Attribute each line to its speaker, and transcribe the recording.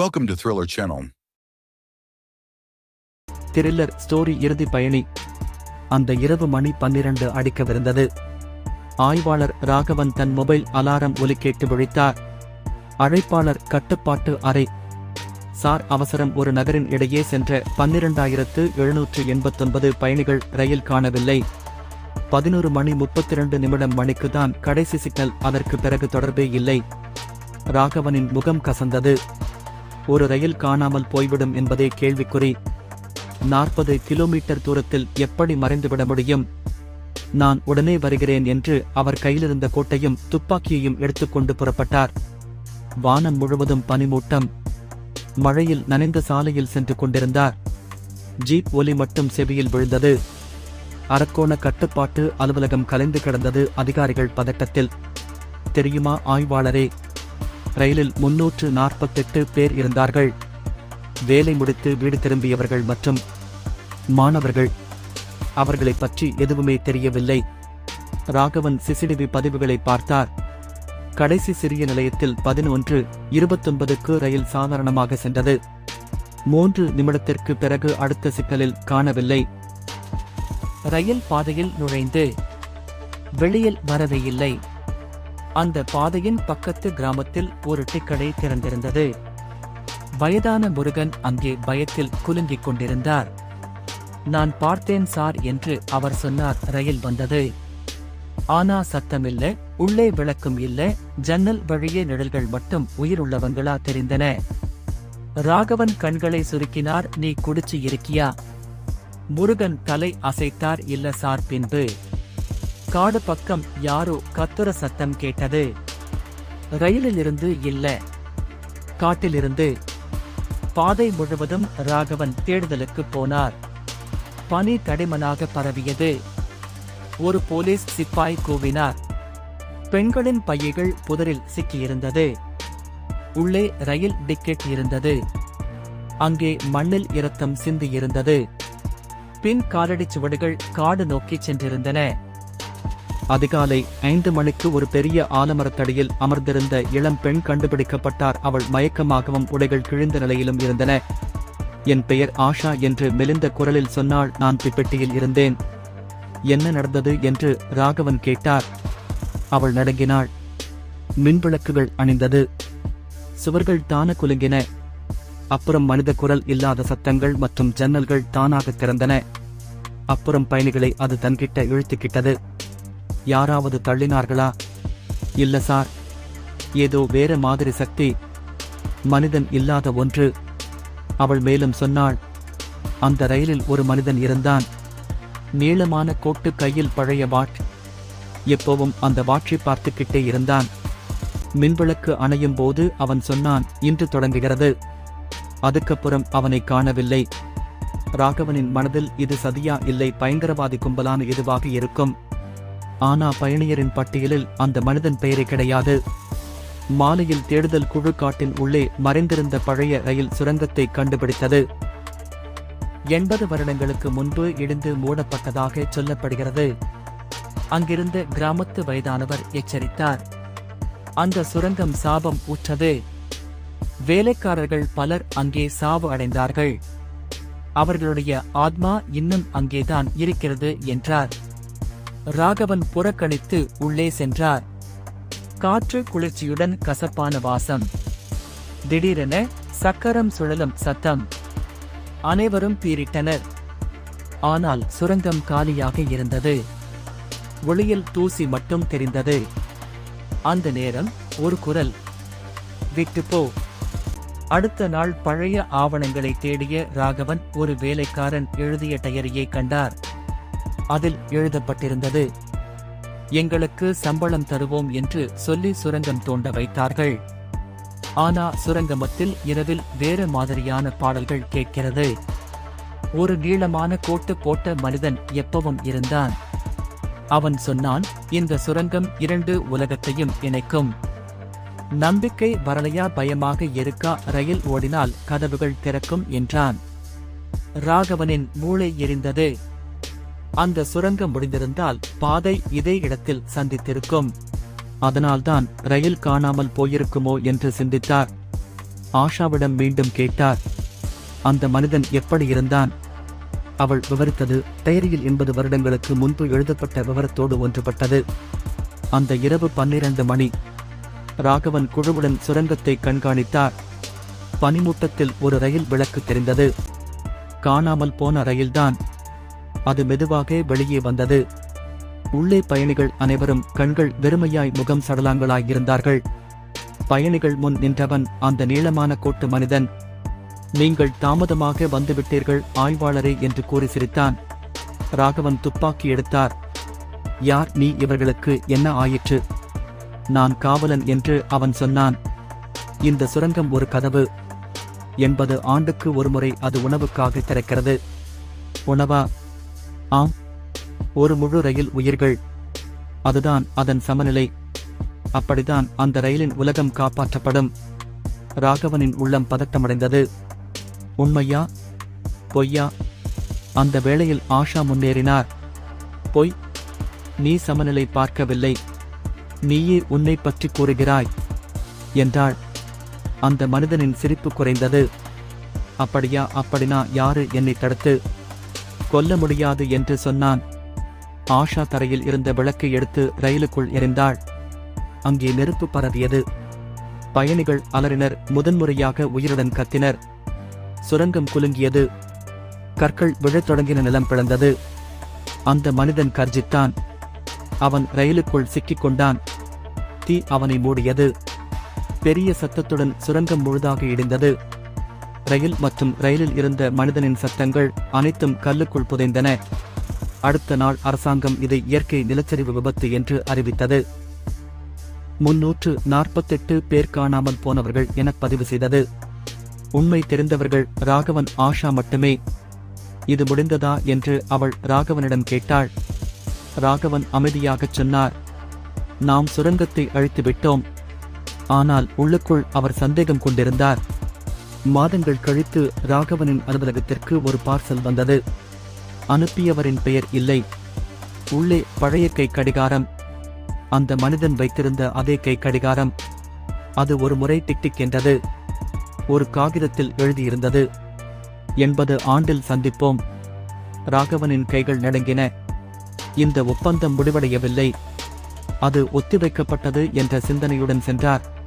Speaker 1: Welcome to Thriller Channel.
Speaker 2: Thriller story இறுதி பயணி. அந்த இரவு மணி பன்னிரண்டு அடிக்கவிருந்தது. ஆய்வாளர் ராகவன் தன் மொபைல் அலாரம் ஒலி கேட்டு விழித்தார். அழைப்பாளர் கட்டுப்பாட்டு அறை. சார் அவசரம் ஒரு நகரின் இடையே சென்ற பன்னிரண்டாயிரத்து எழுநூற்று எண்பத்தொன்பது பயணிகள் ரயில் காணவில்லை. பதினோரு மணி முப்பத்தி ரெண்டு நிமிடம் மணிக்கு தான் கடைசி சிக்னல் அதற்கு பிறகு தொடர்பே இல்லை. ராகவனின் முகம் கசந்தது. ஒரு ரயில் காணாமல் போய்விடும் என்பதே கேள்விக்குறி. நாற்பது கிலோமீட்டர் தூரத்தில் எப்படி மறைந்துவிட முடியும்? நான் உடனே வருகிறேன் என்று அவர் கையிலிருந்த கோட்டையும் துப்பாக்கியையும் எடுத்துக்கொண்டு புறப்பட்டார். வானம் முழுவதும் பனிமூட்டம். மழையில் நனைந்த சாலையில் சென்று கொண்டிருந்தார். ஜீப் ஒலி மட்டும் செவியில் விழுந்தது. அரக்கோண கட்டுப்பாட்டு அலுவலகம் கலைந்து கிடந்தது அதிகாரிகள் பதட்டத்தில். தெரியுமா ஆய்வாளரே ரயிலில் முன்னூற்று நாற்பத்தெட்டு பேர் இருந்தார்கள். வேலை முடித்து வீடு திரும்பியவர்கள் மற்றும் மாணவர்கள். அவர்களைப் பற்றி எதுவுமே தெரியவில்லை. ராகவன் சிசிடிவி பதிவுகளை பார்த்தார். கடைசி சிறிய நிலையத்தில் பதினொன்று இருபத்தொன்பதுக்கு ரயில் சாதாரணமாக சென்றது. மூன்று நிமிடத்திற்கு பிறகு அடுத்த சிக்கலில் காணவில்லை. ரயில் பாதையில் நுழைந்து வெளியில் வரவே இல்லை. அந்த பாதையின் பக்கத்து கிராமத்தில் ஒரு டிக்கடை திறந்திருந்தது. வயதான முருகன் அங்கே பயத்தில் குலுங்கிக் கொண்டிருந்தார். நான் பார்த்தேன் சார் என்று அவர் சொன்னார். ரயில் வந்தது. ஆனா சத்தமில்ல உள்ளே விளக்கும் இல்ல ஜன்னல் வழியே நிழல்கள் மட்டும் உயிருள்ளவங்களா தெரிந்தன. ராகவன் கண்களை சுருக்கினார். நீ குடிச்சு இருக்கியா? முருகன் தலை அசைத்தார். இல்ல சார் பின்பு காடு பக்கம் யாரோ கத்துற சத்தம் கேட்டது. ரயிலிலிருந்து இல்ல. காட்டிலிருந்து பாதை முழுவதும் ராகவன் தேடுதலுக்கு போனார். பனி தடிமனாக பரவியது. ஒரு போலீஸ் சிப்பாய் கூவினார். பெண்களின் பையைகள் புதரில் சிக்கியிருந்தது. உள்ளே ரயில் டிக்கெட் இருந்தது. அங்கே மண்ணில் இரத்தம் சிந்தியிருந்தது. பின் காலடிச் சுவடுகள் காடு நோக்கிச் சென்றிருந்தன. அதிகாலை ஐந்து மணிக்கு ஒரு பெரிய ஆலமரத்தடியில் அமர்ந்திருந்த இளம் பெண் கண்டுபிடிக்கப்பட்டார். அவள் மயக்கமாகவும் உடைகள் கிழிந்த நிலையிலும் இருந்தன. என் பெயர் ஆஷா என்று மெலிந்த குரலில் சொன்னாள். நான் பிப்பெட்டியில் இருந்தேன். என்ன நடந்தது? என்று ராகவன் கேட்டார். அவள் நடுங்கினாள். மின்விளக்குகள் அணிந்தது. சுவர்கள் தான குலுங்கின. அப்புறம் மனித குரல் இல்லாத சத்தங்கள் மற்றும் ஜன்னல்கள் தானாக திறந்தன. அப்புறம் பயணிகளை அது தன்கிட்ட இழுத்துக்கிட்டது. யாராவது தள்ளினார்களா? இல்ல சார். ஏதோ வேற மாதிரி சக்தி. மனிதன் இல்லாத ஒன்று. அவள் மேலும் சொன்னாள் அந்த ரயிலில் ஒரு மனிதன் இருந்தான். நீளமான கோட்டு கையில் பழைய வாட் எப்போவும் அந்த வாட்சை பார்த்துக்கிட்டே இருந்தான். மின்விளக்கு அணையும் போது அவன் சொன்னான் இன்று தொடங்குகிறது. அதுக்கப்புறம் அவனை காணவில்லை. ராகவனின் மனதில் இது சதியா இல்லை பயங்கரவாதி கும்பலான இதுவாக இருக்கும். ஆனா பயணியரின் பட்டியலில் அந்த மனிதன் பெயரே கிடையாது. மாலையில் தேடுதல் குழு காட்டின் உள்ளே மறைந்திருந்த பழைய ரயில் சுரங்கத்தை கண்டுபிடித்தது. எண்பது வருடங்களுக்கு முன்பு இடிந்து மூடப்பட்டதாக சொல்லப்படுகிறது. அங்கிருந்த கிராமத்து வயதானவர் எச்சரித்தார். அந்த சுரங்கம் சாபம் ஊற்றது. வேலைக்காரர்கள் பலர் அங்கே சாவு அடைந்தார்கள். அவர்களுடைய ஆத்மா இன்னும் அங்கேதான் இருக்கிறது என்றார். ராகவன் புறக்கணித்து உள்ளே சென்றார். காற்று குளிர்ச்சியுடன் கசப்பான வாசம். திடீரென சக்கரம் சுழலும் சத்தம். அனைவரும் பீரிட்டனர் ஆனால் சுரங்கம் காலியாக இருந்தது. ஒளியில் தூசி மட்டும் தெரிந்தது. அந்த நேரம் ஒரு குரல். விட்டு போ. அடுத்த நாள் பழைய ஆவணங்களை தேடிய ராகவன் ஒரு வேலைக்காரன் எழுதிய டயரியை கண்டார். அதில் எழுதப்பட்டிருந்தது எங்களுக்கு சம்பளம் தருவோம் என்று சொல்லி சுரங்கம் தோண்ட வைத்தார்கள். ஆனா சுரங்கமத்தில் இரவில் வேறு மாதிரியான பாடல்கள் கேட்கிறது. ஒரு நீளமான கோட்டு போட்ட மனிதன் எப்பவும் இருந்தான். அவன் சொன்னான் இந்த சுரங்கம் இரண்டு உலகத்தையும் இணைக்கும். நம்பிக்கை வரலையா பயமாக இருக்கா ரயில் ஓடினால் கதவுகள் திறக்கும் என்றான். ராகவனின் மூளை எரிந்தது. அந்த சுரங்கம் முடிந்திருந்தால் பாதை இதே இடத்தில் சந்தித்திருக்கும். அதனால்தான் ரயில் காணாமல் போயிருக்குமோ என்று சிந்தித்தார். ஆஷாவிடம் மீண்டும் கேட்டார் அந்த மனிதன் எப்படி இருந்தான்? அவள் விவரித்தது டைரியில் எண்பது வருடங்களுக்கு முன்பு எழுதப்பட்ட விவரத்தோடு ஒன்றுபட்டது. அந்த இரவு பன்னிரண்டு மணி. ராகவன் குழுவுடன் சுரங்கத்தை கண்காணித்தார். பனிமூட்டத்தில் ஒரு ரயில் விளக்கு தெரிந்தது. காணாமல் போன ரயில்தான் அது மெதுவாக வெளியே வந்தது. உள்ளே பயணிகள் அனைவரும் கண்கள் வெறுமையாய் முகம் சடலாங்களாய் இருந்தார்கள் பயணிகள் முன் நின்றவன் அந்த நீளமான கோட்டு மனிதன். நீங்கள் தாமதமாக வந்துவிட்டீர்கள் ஆய்வாளரே என்று கூறி சிரித்தான். ராகவன் துப்பாக்கி எடுத்தார். யார் நீ இவர்களுக்கு என்ன ஆயிற்று? நான் காவலன் என்று அவன் சொன்னான். இந்த சுரங்கம் ஒரு கதவு. எண்பது ஆண்டுக்கு ஒருமுறை அது உணவுக்காக திறக்கிறது. உணவா? ஆம். ஒரு முழு ரயில் உயிர்கள். அதுதான் அதன் சமநிலை. அப்படிதான் அந்த ரயிலின் உலகம் காப்பாற்றப்படும். ராகவனின் உள்ளம் பதட்டமடைந்தது. உண்மையா? பொய்யா? அந்த வேளையில் ஆஷா முன்னேறினார். பொய். நீ சமநிலை பார்க்கவில்லை. நீயே உன்னை பற்றி கூறுகிறாய். என்றாள். அந்த மனிதனின் சிரிப்பு குறைந்தது. அப்படியா அப்படினா யாரு என்னை தடுத்து? கொல்ல முடியாது என்று சொன்னான். ஆஷா தரையில் இருந்த விளக்கை எடுத்து ரயிலுக்குள் எறிந்தாள். அங்கே நெருப்பு பரவியது. பயணிகள் அலறினர் முதன்முறையாக உயிருடன் கத்தினர். சுரங்கம் குலுங்கியது. கற்கள் விழத் தொடங்கின நிலம் பிளந்தது. அந்த மனிதன் கர்ஜித்தான். அவன் ரயிலுக்குள் சிக்கிக் கொண்டான். தீ அவனை மூடியது. பெரிய சத்தத்துடன் சுரங்கம் முழுதாக இடிந்தது. ரயில் மற்றும் ரயிலில் இருந்த மனிதனின் சத்தங்கள் அனைத்தும் கல்லுக்குள் புதைந்தன. அடுத்த நாள் அரசாங்கம் இதை இயற்கை நிலச்சரிவு விபத்து என்று அறிவித்தது. முன்னூற்று நாற்பத்தெட்டு பேர் காணாமல் போனவர்கள் என பதிவு செய்தது. உண்மை தெரிந்தவர்கள் ராகவன் ஆஷா மட்டுமே. இது முடிந்ததா என்று அவள் ராகவனிடம் கேட்டாள். ராகவன் அமைதியாகச் சொன்னார். நாம் சுரங்கத்தை அழித்து விட்டோம் ஆனால் உள்ளுக்குள் அவர் சந்தேகம் கொண்டிருந்தார். மாதங்கள் கழித்து ராகவனின் அலுவலகத்திற்கு ஒரு பார்சல் வந்தது. அனுப்பியவரின் பெயர் இல்லை. உள்ளே பழைய கை கடிகாரம். அந்த மனிதன் வைத்திருந்த அதே கை கடிகாரம். அது ஒரு முறை திட்டிக்கென்றது என்றது. ஒரு காகிதத்தில் எழுதியிருந்தது. எண்பது ஆண்டில் சந்திப்போம். ராகவனின் கைகள் நடுங்கின. இந்த ஒப்பந்தம் முடிவடையவில்லை. அது ஒத்திவைக்கப்பட்டது என்ற சிந்தனையுடன் சென்றார்.